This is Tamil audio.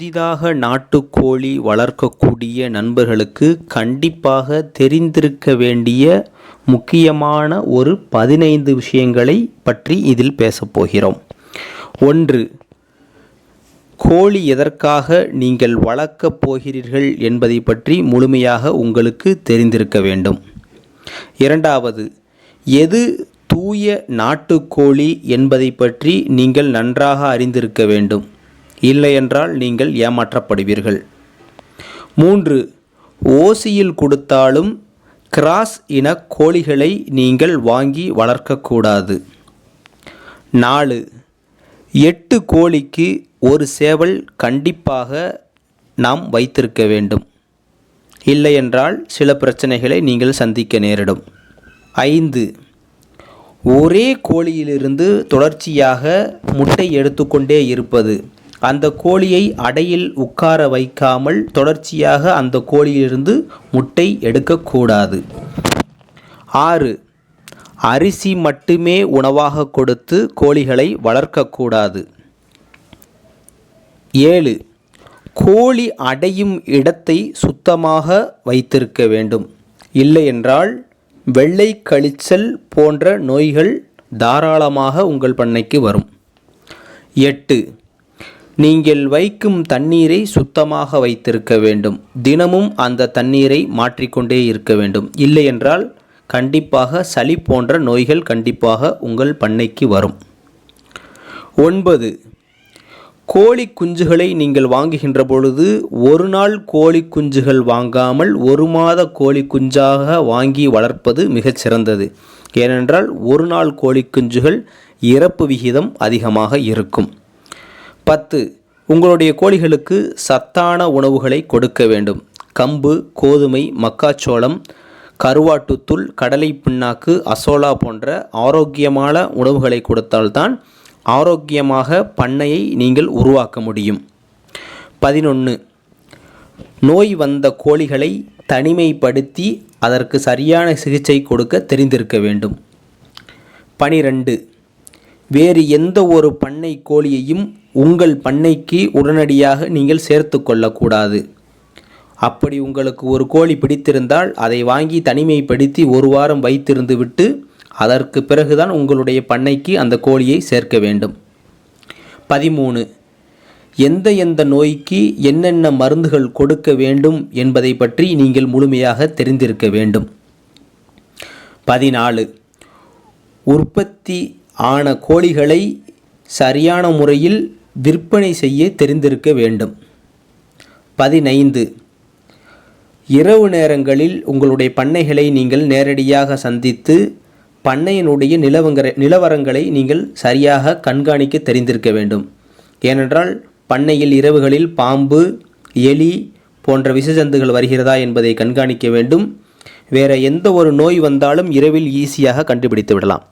புதிதாக நாட்டுக்கோழி வளர்க்கக்கூடிய நண்பர்களுக்கு கண்டிப்பாக தெரிந்திருக்க வேண்டிய முக்கியமான ஒரு பதினைந்து விஷயங்களை பற்றி இதில் பேசப்போகிறோம் ஒன்று கோழி எதற்காக நீங்கள் வளர்க்கப் போகிறீர்கள் என்பதை பற்றி முழுமையாக உங்களுக்கு தெரிந்திருக்க வேண்டும். இரண்டாவது எது தூய நாட்டுக்கோழி என்பதை பற்றி நீங்கள் நன்றாக அறிந்திருக்க வேண்டும். இல்லையென்றால் நீங்கள் ஏமாற்றப்படுவீர்கள். மூன்று ஓசியில் கொடுத்தாலும் கிராஸ் இன கோழிகளை நீங்கள் வாங்கி வளர்க்கக்கூடாது நாலு எட்டு கோழிக்கு ஒரு சேவல் கண்டிப்பாக நாம் வைத்திருக்க வேண்டும். இல்லையென்றால் சில பிரச்சனைகளை நீங்கள் சந்திக்க நேரிடும். ஐந்து ஒரே கோழியிலிருந்து தொடர்ச்சியாக முட்டை எடுத்துக்கொண்டே இருப்பது அந்த கோழியை அடையில் உட்கார வைக்காமல் தொடர்ச்சியாக அந்த கோழியிலிருந்து முட்டை எடுக்கக்கூடாது ஆறு அரிசி மட்டுமே உணவாக கொடுத்து கோழிகளை வளர்க்கக்கூடாது ஏழு கோழி அடையும் இடத்தை சுத்தமாக வைத்திருக்க வேண்டும். இல்லையென்றால் வெள்ளை கழிச்சல் போன்ற நோய்கள் தாராளமாக உங்கள் பண்ணைக்கு வரும். எட்டு நீங்கள் வைக்கும் தண்ணீரை சுத்தமாக வைத்திருக்க வேண்டும். தினமும் அந்த தண்ணீரை மாற்றிக்கொண்டே இருக்க வேண்டும். இல்லையென்றால் கண்டிப்பாக சளி போன்ற நோய்கள் கண்டிப்பாக உங்கள் பண்ணைக்கு வரும். ஒன்பது. கோழி குஞ்சுகளை நீங்கள் வாங்குகின்ற பொழுது ஒரு நாள் கோழி குஞ்சுகள் வாங்காமல் ஒரு மாத கோழி குஞ்சாக வாங்கி வளர்ப்பது மிகச் சிறந்தது. ஏனென்றால் ஒரு நாள் கோழி குஞ்சுகள் இறப்பு விகிதம் அதிகமாக இருக்கும். பத்து உங்களுடைய கோழிகளுக்கு சத்தான உணவுகளை கொடுக்க வேண்டும். கம்பு கோதுமை மக்காச்சோளம் கருவாட்டுத்தூள் கடலை பிண்ணாக்கு அசோலா போன்ற ஆரோக்கியமான உணவுகளை கொடுத்தால்தான் ஆரோக்கியமாக பண்ணையை நீங்கள் உருவாக்க முடியும். பதினொன்று நோய் வந்த கோழிகளை தனிமைப்படுத்தி அதற்கு சரியான சிகிச்சை கொடுக்க தெரிந்திருக்க வேண்டும். பனிரெண்டு வேறு எந்த ஒரு பண்ணை கோழியையும் உங்கள் பண்ணைக்கு உடனடியாக நீங்கள் சேர்த்து கொள்ளக்கூடாது. அப்படி உங்களுக்கு ஒரு கோழி பிடித்திருந்தால் அதை வாங்கி தனிமைப்படுத்தி ஒரு வாரம் வைத்திருந்து விட்டு அதற்கு பிறகுதான் உங்களுடைய பண்ணைக்கு அந்த கோழியை சேர்க்க வேண்டும். பதிமூணு. எந்த எந்த நோய்க்கு என்னென்ன மருந்துகள் கொடுக்க வேண்டும் என்பதை பற்றி நீங்கள் முழுமையாக தெரிந்திருக்க வேண்டும். பதினாலு. உற்பத்தி ஆன கோழிகளை சரியான முறையில் விற்பனை செய்ய தெரிந்திருக்க வேண்டும். பதினைந்து. இரவு நேரங்களில் உங்களுடைய பண்ணைகளை நீங்கள் நேரடியாக சந்தித்து பண்ணையினுடைய நிலவங்கர நிலவரங்களை நீங்கள் சரியாக கண்காணிக்க தெரிந்திருக்க வேண்டும். ஏனென்றால் பண்ணையில் இரவுகளில் பாம்பு எலி போன்ற விஷஜந்துகள் வருகிறதா என்பதை கண்காணிக்க வேண்டும். வேறு எந்த ஒரு நோய் வந்தாலும் இரவில் ஈஸியாக கண்டுபிடித்து விடலாம்.